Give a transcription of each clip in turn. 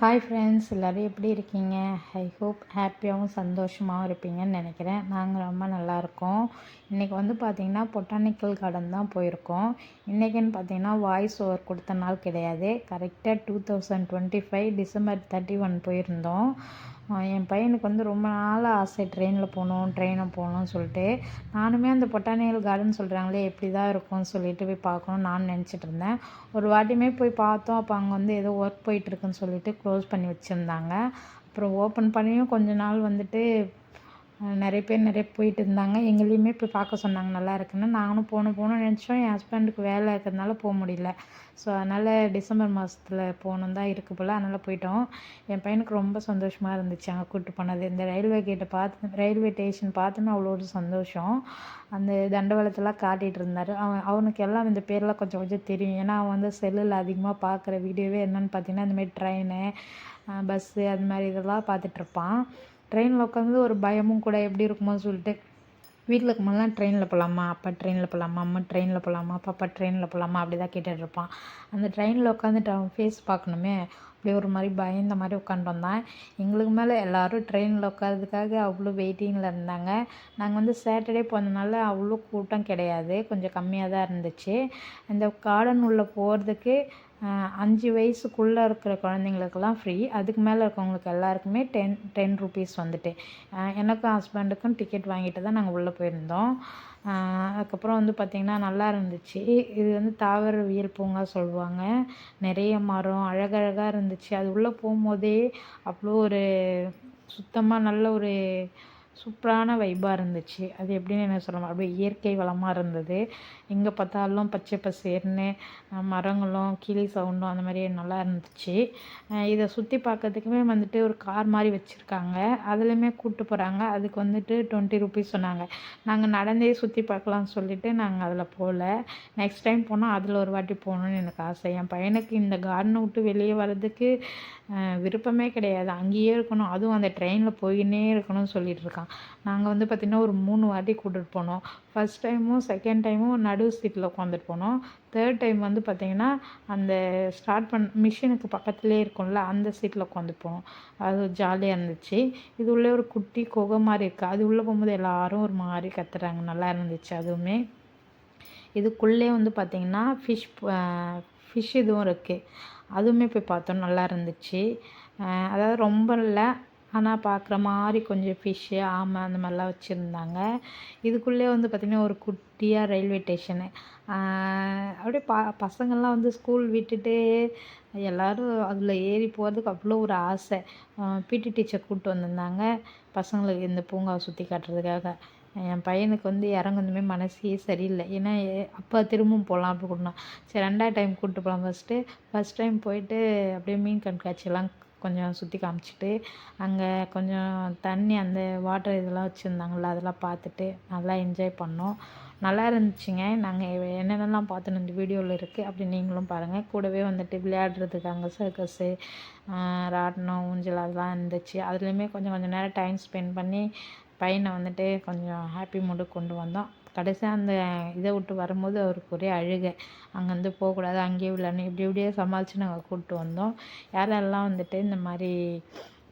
Hi friends எல்லோரும் எப்படி இருக்கீங்க? ஐ ஹோப் ஹாப்பியாகவும் சந்தோஷமாகவும் இருப்பீங்கன்னு நினைக்கிறேன். நாங்கள் ரொம்ப நல்லாயிருக்கோம் இன்றைக்கி வந்து பார்த்திங்கன்னா பொட்டானிக்கல் கார்டன் தான் போயிருக்கோம். இன்றைக்கின்னு பார்த்தீங்கன்னா வாய்ஸ் ஓவர் கொடுத்த நாள் கிடையாது. கரெக்டாக two thousand twenty five December thirty one போயிருந்தோம். என் பையனுக்கு வந்து ரொம்ப நாள் ஆசை ட்ரெயினில் போகணும் ட்ரெயினில் போகணும்னு சொல்லிட்டு. நானுமே அந்த பொட்டானியல் கார்டன் சொல்கிறாங்களே எப்படி தான் இருக்கும்னு சொல்லிட்டு போய் பார்க்கணும்னு நான் நினச்சிட்டு இருந்தேன். ஒரு வாட்டியுமே போய் பார்த்தோம். அப்போ அங்கே வந்து ஏதோ ஒர்க் போயிட்டுருக்குன்னு சொல்லிட்டு க்ளோஸ் பண்ணி வச்சுருந்தாங்க. அப்புறம் ஓப்பன் பண்ணியும் கொஞ்ச நாள் வந்துட்டு நிறைய பேர் நிறைய போயிட்டு இருந்தாங்க. எங்களையுமே போய் பார்க்க சொன்னாங்க நல்லா இருக்குன்னு. நாங்களும் போகணும் போகணும்னு நினச்சோம். என் ஹஸ்பண்டுக்கு வேலை இருக்கிறதுனால போக முடியல. ஸோ அதனால் டிசம்பர் மாதத்தில் போகணும் தான் இருக்குது போல். அதனால் போயிட்டோம். என் பையனுக்கு ரொம்ப சந்தோஷமாக இருந்துச்சு அங்கே கூப்பிட்டு போனது. இந்த ரயில்வே கேட்டை பார்த்து ரயில்வே ஸ்டேஷன் பார்த்தோமே அவ்வளோ ஒரு சந்தோஷம். அந்த தண்டவாளத்தெல்லாம் காட்டிகிட்டு இருந்தார். அவன் அவனுக்கு எல்லாம் இந்த பேரெலாம் கொஞ்சம் கொஞ்சம் தெரியும். ஏன்னா அவன் வந்து செல்லில் அதிகமாக பார்க்குற வீடியோவே என்னென்னு பார்த்தீங்கன்னா இந்தமாரி ட்ரெயினு பஸ்ஸு அது மாதிரி இதெல்லாம் பார்த்துட்ருப்பான் ட்ரெயினில் உட்காந்து ஒரு பயமும் கூட எப்படி இருக்குமோ சொல்லிட்டு வீட்டில் இருக்கும்போதெல்லாம் ட்ரெயினில் போகலாமா அப்பா ட்ரெயினில் போகலாமா அம்மா ட்ரெயினில் போகலாமா பாப்பா ட்ரெயினில் போகலாமா அப்படி தான் கேட்டுட்ருப்பான் அந்த ட்ரெயினில் உட்காந்துட்டு அவன் ஃபேஸ் பார்க்கணுமே அப்படியே ஒரு மாதிரி பயந்த மாதிரி உட்காந்து வந்தான். எங்களுக்கு மேலே எல்லோரும் ட்ரெயினில் உட்காரதுக்காக அவ்வளோ வெயிட்டிங்கில் இருந்தாங்க. நாங்கள் வந்து சேட்டர்டே போனதுனால அவ்வளோ கூட்டம் கிடையாது கொஞ்சம் கம்மியாக தான் இருந்துச்சு. அந்த கார்டன் உள்ளே போகிறதுக்கு அஞ்சு வயசுக்குள்ளே இருக்கிற குழந்தைங்களுக்கெல்லாம் ஃப்ரீ அதுக்கு மேலே இருக்கவங்களுக்கு எல்லாருக்குமே டென் டென் ருபீஸ் வந்துட்டு. எனக்கும் ஹஸ்பண்டுக்கும் டிக்கெட் வாங்கிட்டு தான் நாங்கள் உள்ளே போயிருந்தோம். அதுக்கப்புறம் வந்து பார்த்திங்கன்னா நல்லா இருந்துச்சு. இது வந்து தாவரவியல் பூங்கா சொல்லுவாங்க. நிறைய மரம் அழகழகாக இருந்துச்சு. அது உள்ளே போகும்போதே அவ்வளோ ஒரு சுத்தமாக நல்ல ஒரு சூப்பரான வைப்பாக இருந்துச்சு. அது எப்படின்னு என்ன சொல்ல அப்படியே இயற்கை வளமாக இருந்தது. எங்கே பார்த்தாலும் பச்சை பசேர்னு மரங்களும் கிளி சவுண்டும் அந்த மாதிரி நல்லா இருந்துச்சு. இதை சுற்றி பார்க்கறதுக்குமே வந்துட்டு ஒரு கார் மாதிரி வச்சுருக்காங்க. அதுலேயுமே கூப்பிட்டு போகிறாங்க அதுக்கு வந்துட்டு டுவெண்ட்டி ருபீஸ் சொன்னாங்க. நாங்கள் நடந்தே சுற்றி பார்க்கலாம்னு சொல்லிட்டு நாங்கள் அதில் போகல நெக்ஸ்ட் டைம் போனால் அதில் ஒரு வாட்டி போகணுன்னு எனக்கு ஆசை. என் பையனுக்கு இந்த கார்டனை விட்டு வெளியே வர்றதுக்கு விருப்பமே கிடையாது. அங்கேயே இருக்கணும். அதுவும் அந்த ட்ரெயினில் போயின்னே இருக்கணும்னு சொல்லிட்டு இருக்கான். நாங்கள் வந்து பார்த்திங்கன்னா ஒரு மூணு வாட்டி கூட்டிகிட்டு போனோம். ஃபஸ்ட் டைமும் செகண்ட் டைமும் நடு சீட்டில் உட்காந்துட்டு போனோம். தேர்ட் டைம் வந்து பார்த்திங்கன்னா அந்த ஸ்டார்ட் பண் மிஷினுக்கு பக்கத்துலேயே இருக்கும்ல அந்த சீட்டில் உட்காந்து போனோம். அது ஜாலியாக இருந்துச்சு. இது உள்ளே ஒரு குட்டி குகை மாதிரி இருக்குது அது உள்ளே போகும்போது எல்லோரும் ஒரு மாதிரி கத்துறாங்க. நல்லா இருந்துச்சு அதுவுமே. இதுக்குள்ளே வந்து பார்த்திங்கன்னா ஃபிஷ் ஃபிஷ் இதுவும் இருக்குது அதுவுமே போய் பார்த்தோம். நல்லா இருந்துச்சு. அதாவது ரொம்ப இல்லை. ஆனால் பார்க்குற மாதிரி கொஞ்சம் ஃபிஷ்ஷு ஆமை அந்த மாதிரிலாம் வச்சுருந்தாங்க. இதுக்குள்ளே வந்து பார்த்திங்கன்னா ஒரு குட்டியாக ரயில்வே ஸ்டேஷனு அப்படியே ப பசங்கள்லாம் வந்து ஸ்கூல் விட்டுட்டு எல்லோரும் அதில் ஏறி போகிறதுக்கு அவ்வளோ ஒரு ஆசை. பிடி டீச்சர் கூப்பிட்டு வந்திருந்தாங்க. பசங்களுக்கு இந்த பூங்காவை சுற்றி காட்டுறதுக்காக. என் பையனுக்கு வந்து இறங்குனதுமே மனசே சரியில்லை. ஏன்னா அப்போ திரும்பவும் போகலாம் அப்படி கூட்டினா சரி ரெண்டாவது டைம் கூப்பிட்டு போகலாம் ஃபஸ்ட்டு ஃபஸ்ட் டைம் போயிட்டு அப்படியே மீன் கண்காட்சியெல்லாம் கொஞ்சம் சுற்றி காமிச்சிட்டு அங்கே கொஞ்சம் தண்ணி அந்த வாட்டர் இதெல்லாம் வச்சுருந்தாங்கள்ல அதெல்லாம் பார்த்துட்டு நல்லா என்ஜாய் பண்ணோம். நல்லா இருந்துச்சுங்க. நாங்கள் என்னென்னலாம் பார்த்தோன்னு இந்த வீடியோவில் இருக்குது அப்படி நீங்களும் பாருங்கள் கூடவே வந்துட்டு விளையாடுறதுக்கு அங்கே சர்க்கஸு ராட்டினம் ஊஞ்சல் அதெல்லாம் இருந்துச்சு. அதுலேயுமே கொஞ்சம் கொஞ்சம் நேரம் டைம் ஸ்பெண்ட் பண்ணி பையனை வந்துட்டு கொஞ்சம் ஹாப்பி மூடு கொண்டு வந்தோம். கடைசியாக அந்த இதை விட்டு வரும்போது அவருக்கு ஒரே அழுகை. அங்கேருந்து போகக்கூடாது அங்கேயே விளையாடணும் இப்படி இப்படியே சமாளித்து நாங்கள் கூப்பிட்டு வந்தோம். யாரெல்லாம் வந்துட்டு இந்த மாதிரி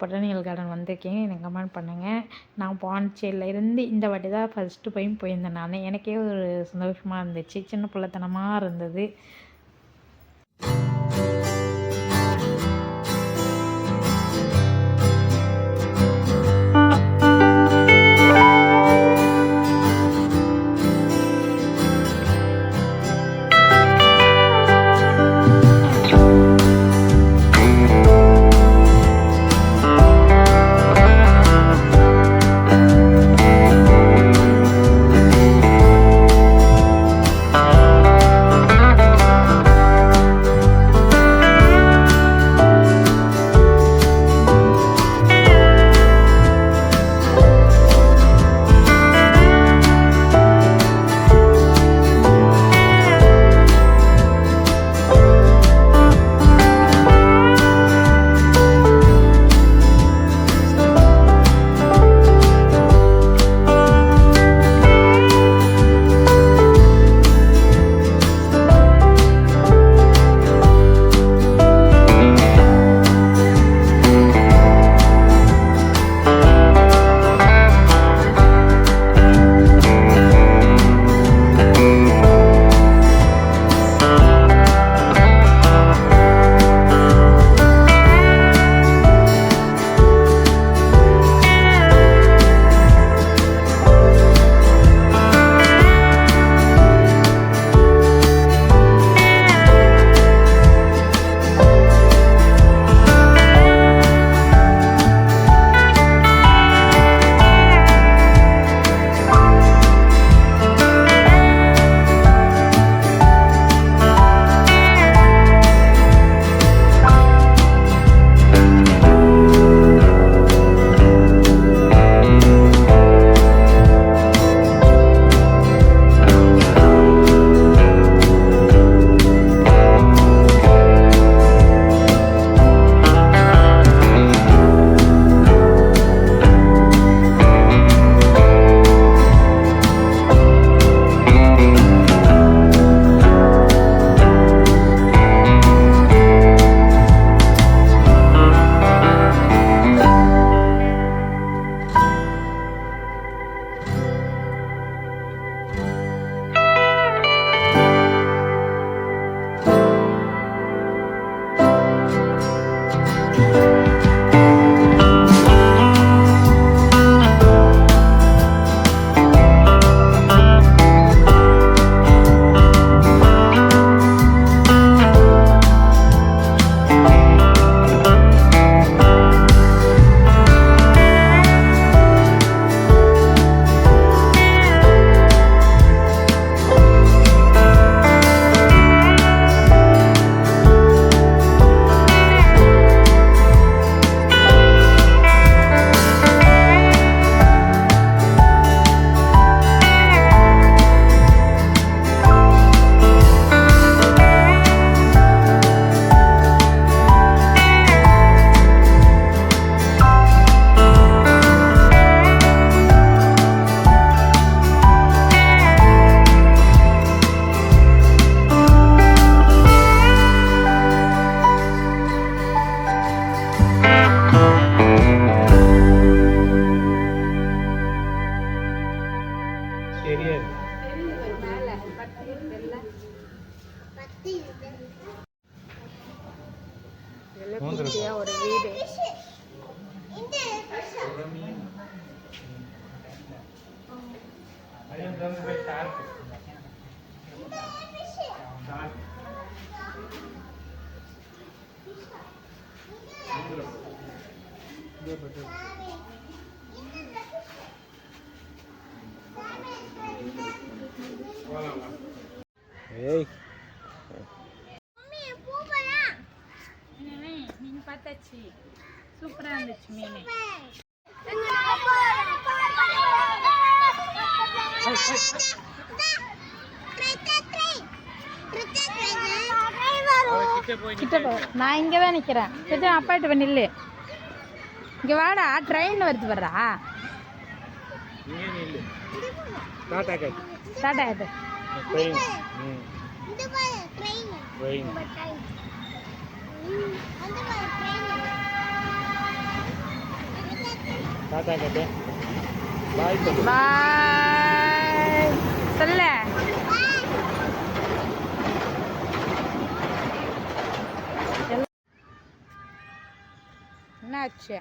பொட்டானிக்கல் கார்டன் வந்திருக்கீங்க எனக்கு கமெண்ட் பண்ணுங்கள் நான் பாண்டிச்சேரியில் இருந்து இந்த வாட்டி தான் ஃபஸ்ட்டு போய் போயிருந்தேன் நான். எனக்கே ஒரு சந்தோஷமாக இருந்துச்சு. சின்ன பிள்ளைத்தனமாக இருந்தது. ஏய் மீன் பார்த்தாச்சு சூப்பராக இருந்துச்சு மீன் கிட்ட கிட்ட நான் இங்கே தான் நிற்கிறேன் கிட்ட நில்லு இங்கே வாடா ட்ரெயின் வருது வர்றா டாடா ட்ரெயின் ட்ரெயின் டாடா பாய் பாய் சொல்ல. என்னாச்சு?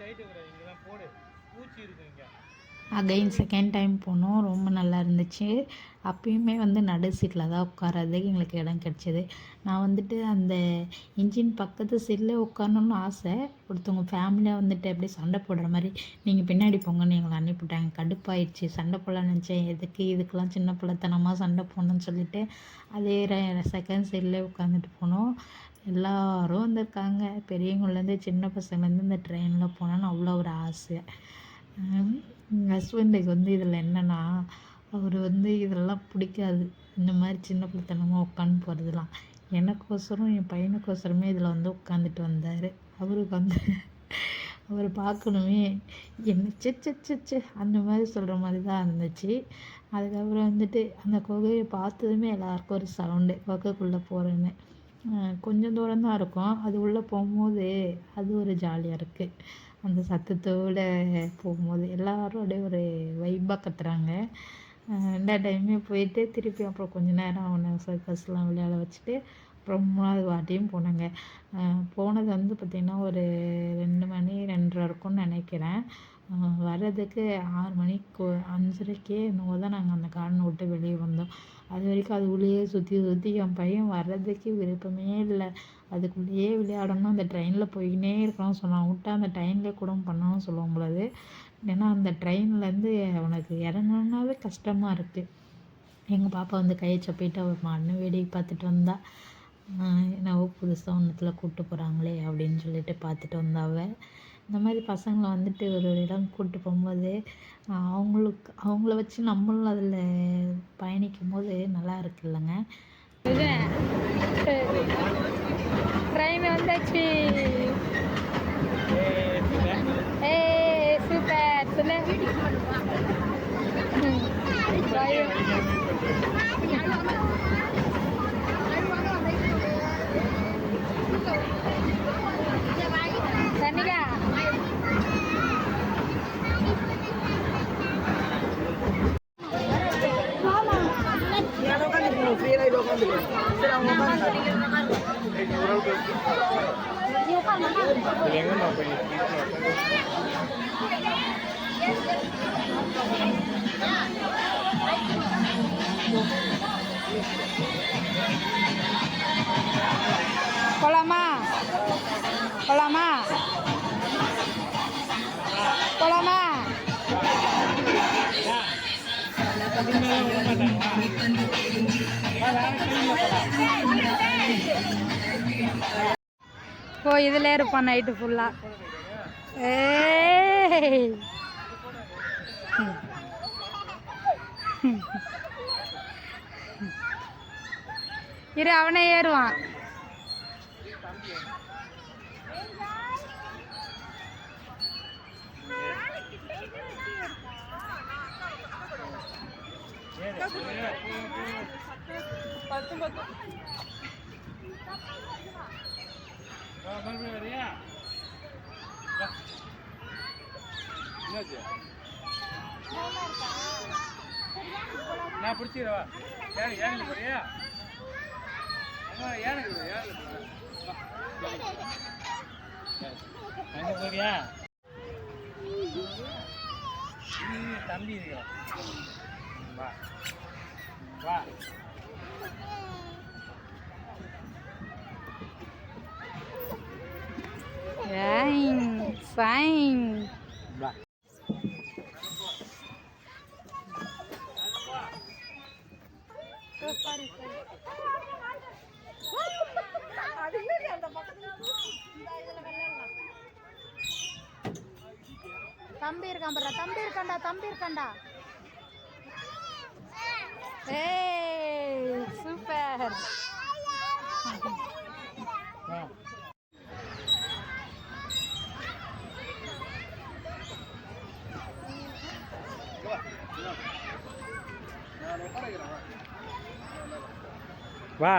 கைட்டு போடு. பூச்சி இங்கே. அகைன் செகண்ட் டைம் போனோம். ரொம்ப நல்லா இருந்துச்சு. அப்பயுமே வந்து நடு சீட்டில் தான் உட்காரதுக்கு எங்களுக்கு இடம் கிடச்சிது. நான் வந்துட்டு அந்த இன்ஜின் பக்கத்து சீட்டில் உட்காரணும்னு ஆசை. ஒருத்தவங்க ஃபேமிலியாக வந்துட்டு அப்படியே சண்டை போடுற மாதிரி நீங்கள் பின்னாடி போங்கன்னு எங்களை அனுப்பிவிட்டாங்க கடுப்பாயிடுச்சு சண்டை போடலான்னு நினச்சேன். எதுக்கு? இதுக்கெல்லாம் சின்ன பிள்ளைத்தனமாக சண்டை போடணும்னு சொல்லிட்டு அதே செகண்ட் சீட்லேயே உட்காந்துட்டு போனோம். எல்லாரும் வந்திருக்காங்க. பெரியவங்கள்லேருந்து சின்ன பசங்கள்லேருந்து இந்த ட்ரெயினில் போகணுன்னு அவ்வளோ ஒரு ஆசை. எங்கள் ஹஸ்பண்டுக்கு வந்து இதில் என்னென்னா அவர் வந்து இதெல்லாம் பிடிக்காது. இந்த மாதிரி சின்ன பிள்ளைத்தனமாக உட்காந்து போகிறதுலாம் எனக்கோசரம் என் பையனுக்கோசரமே இதில் வந்து உட்காந்துட்டு வந்தார். அவருக்கு வந்து அவர் பார்க்கணுமே. என்ன ச்சே அந்த மாதிரி சொல்கிற மாதிரி தான் இருந்துச்சு. அதுக்கப்புறம் வந்துட்டு அந்த குகையை பார்த்ததுமே எல்லாருக்கும் ஒரு சவுண்டு குகைக்குள்ளே போகிறேன்னு கொஞ்சம் தூரம்தான் இருக்கும். அது உள்ளே போகும்போது அது ஒரு ஜாலியாக இருக்குது அந்த சத்தத்தோடு போகும்போது எல்லாரும் அப்படியே ஒரு வைப்பாக கத்துறாங்க. ரெண்டா டைமே போயிட்டு திருப்பி அப்புறம் கொஞ்ச நேரம் அவனை சர்க்கஸ்லாம் விளையாட வச்சுட்டு அப்புறம் மூணாவது வாட்டியும் போனாங்க. போனது வந்து பார்த்திங்கன்னா ஒரு ரெண்டு இருக்கும்னு நினைக்கிறேன். வர்றதுக்கு ஆறு மணிக்கு அஞ்சரைக்கே என்னவோ தான் நாங்கள் அந்த கார்டனை விட்டு வெளியே வந்தோம். அது வரைக்கும் அது உள்ளேயே சுற்றி சுற்றி என் பையன் வர்றதுக்கு விருப்பமே இல்லை. அதுக்குள்ளேயே விளையாடணும். அந்த ட்ரெயினில் போய்கினே இருக்கணும்னு சொன்னான். விட்டா அந்த ட்ரெயின்லேயே கூட பண்ணணும்னு சொல்லுவோம் பொழுது ஏன்னா அந்த ட்ரெயின்லேருந்து அவனுக்கு இறங்கணுன்னாவே கஷ்டமாக இருக்குது எங்கள் பாப்பா வந்து கையை சப்பிட்டு அவர் மண்ணு வேடிக்கை பார்த்துட்டு வந்தா. என்னவோ புதுசாக ஒன்றத்தில் கூப்பிட்டு போகிறாங்களே அப்படின்னு சொல்லிட்டு பார்த்துட்டு வந்தாவ இந்த மாதிரி பசங்களை வந்துட்டு ஒரு ஒரு இடம் கூப்பிட்டு போகும்போது அவங்களுக்கு அவங்கள வச்சு நம்மளும் அதில் பயணிக்கும் போது நல்லா இருக்குல்லங்க ட்ரெயின் வந்தாச்சு. ஏ சூப்பர். சொல்லு. தனிகா இது எங்கம்மா போய் போலாமா போலாமா போலாமா இதில் இருப்பான் நைட்டு ஃபுல்லாக ஏய் இரு அவனே ஏறுவான் பத்து பத்து நான் பிடிச்சிக்கிறவா ஏன் ஏன் போறியா அம்மா ஏன் ஏன் போறியா தம்பி இருக்கிறான் வா வா Fine, fine. தம்பி இருக்கான் பரா தம்பி இருக்கண்டா தம்பி இருக்காண்டா ஏய் சூப்பர் வா வா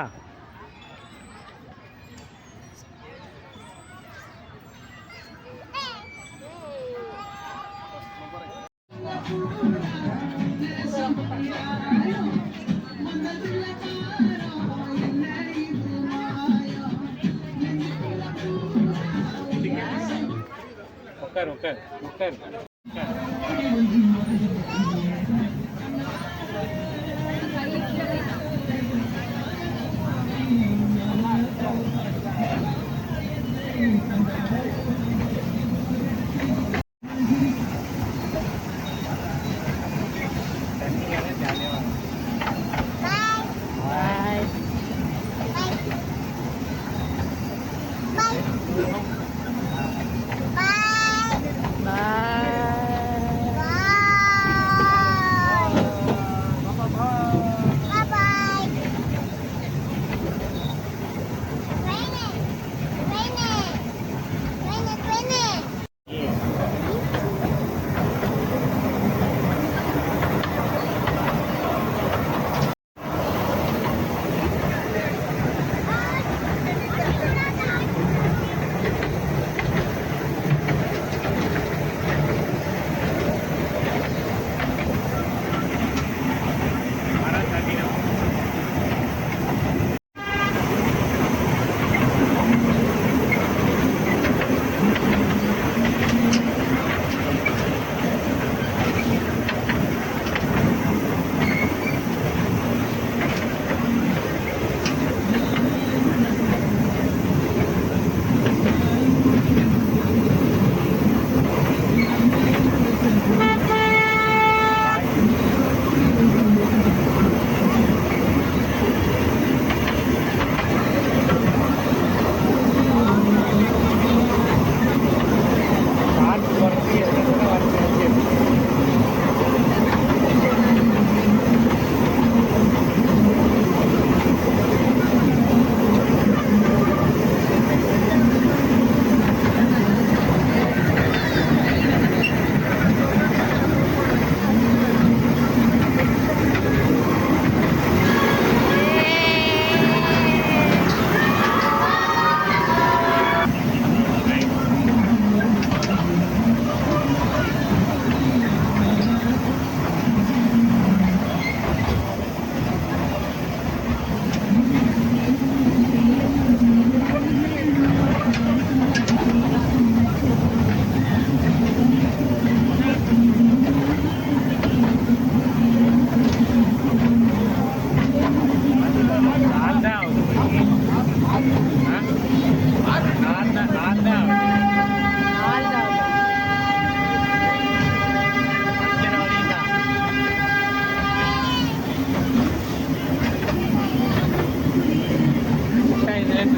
உட்கார் உட்கார் உட்கார்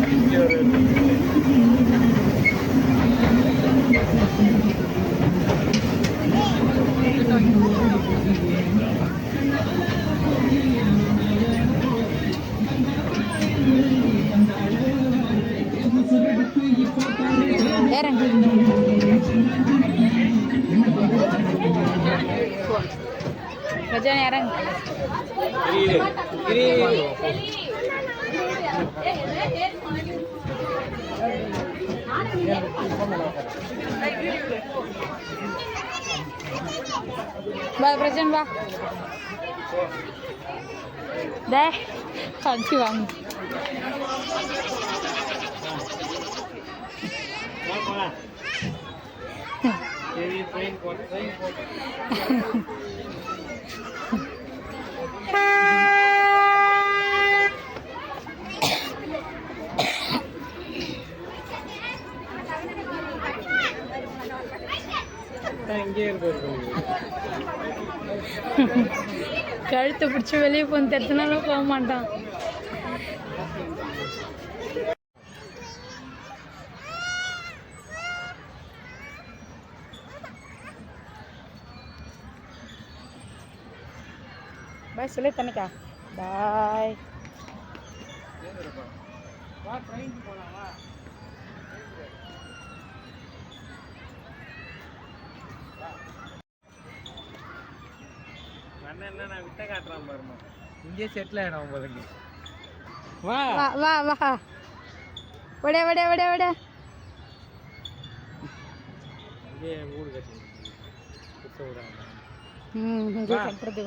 Thank you. வா பிரஜன் வா டே அடி வாங்க வா போலாம் சரி ட்ரெயின் போட்டு ட்ரெயின் போட்டு இங்கே இருக்கு கழுத்தை பிடிச்சி வெளியே போன தெரிஞ்சனாலும் போக மாட்டான் பாய் சொல்லி தனிக்கா பாய் வா ட்ரெயின் போலாம் வா அண்ணன் விட்ட காட்டுறான் பாருமா இங்கே செட்டில் ஆகிடும் போதுங்க வா. வா வா விட விட விட விட. இங்கே வீடு கட்டி ம் இங்கே கட்டுறது